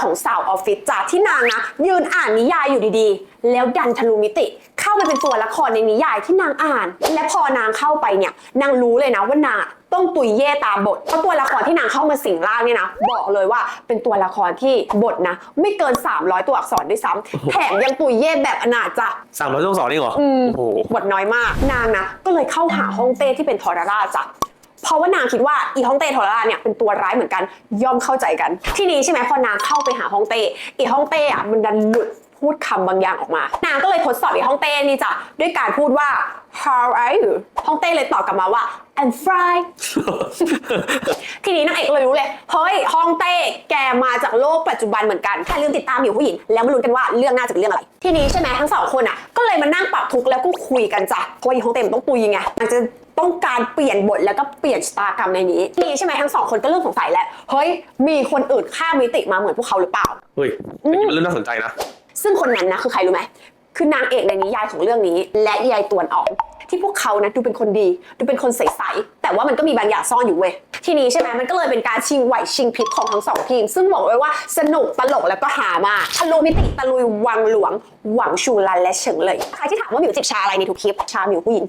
ของสาวออฟฟิศจากที่นางนะ ยืนอ่านนิยายอยู่ดีๆ แล้วดันทะลุมิติ เข้าไปเป็นตัวละครในนิยายที่นางอ่าน และพอนางเข้าไปเนี่ยนางรู้เลยนะว่านางอะต้องตุยเย่ตามบทเพราะตัวละครที่นางเข้ามาสิงร่างเนี่ยนะบอกเลยว่าเป็นตัวละครที่บทนะ ไม่เกิน 300 ตัวอักษรด้วยซ้ำแถมยังตุยเย่แบบอนาจจะสามร้อยต้องสอนนี่เหรออืมโอ้โห บทน้อยมากนางนะก็เลยเข้าหาฮ่องเต้ที่เป็นทรราชจ้ะ เพราะว่านางคิดว่าอีฮ่องเต้ทรราเนี่ยเป็นตัวร้ายเหมือนกันย่อมเข้าใจกัน ที่นี้ใช่ไหมพอนางเข้าไปหาฮ่องเต้อีฮ่องเต้อะมันดันหลุดพูดคำบางอย่างออกมา นางก็เลยทดสอบอีฮ่องเต้นี่จ้ะด้วยการพูดว่า how are you ฮ่องเต้เลยตอบกลับมาว่า I'm fine ทีนี้นางเอกเลยรู้เลย เฮ้ยฮ่องเต้แกมาจากโลกปัจจุบันเหมือนกันแค่ลืมติดตามอยู่ผู้หญิง แล้วมาลุ้นกันว่าเรื่องน่าจะเป็นเรื่องอะไร ทีนี้ใช่ไหมทั้งสองคนอะ ก็เลยมานั่งปรับทุกข์แล้วก็คุยกันจ้ะเพราะว่าอีฮ่องเต้มันต้องตุยไงนางจะ ต้องการเปลี่ยนบทแล้วก็เปลี่ยนชะตากรรมในนี้ทีนี้ใช่ไหมทั้งสองคนก็เริ่มสงสัยแล้วเฮ้ยมีคนอื่นข้ามมิติมาเหมือนพวกเขาหรือเปล่า เฮ้ยเป็นเรื่องน่าสนใจนะ ซึ่งคนนั้นนะคือใครรู้ไหมคือนางเอกในนิยายของเรื่องนี้ และยายตวนออกที่พวกเขานะดูเป็นคนดี ดูเป็นคนใสๆแต่ว่ามันก็มีบางอย่างซ่อนอยู่เว้ยทีนี้ใช่ไหมมันก็เลยเป็นการชิงไหวชิงพริบของทั้งสองทีม ซึ่งบอกเลยว่าสนุกตลกแล้วก็หามากทะลุมิติตะลุยวังหลวง หวังชูรันและเฉิงเลย ใครที่ถามว่าหมิวจิบชาอะไรในทุกคลิปชาหมิวผู้หญิง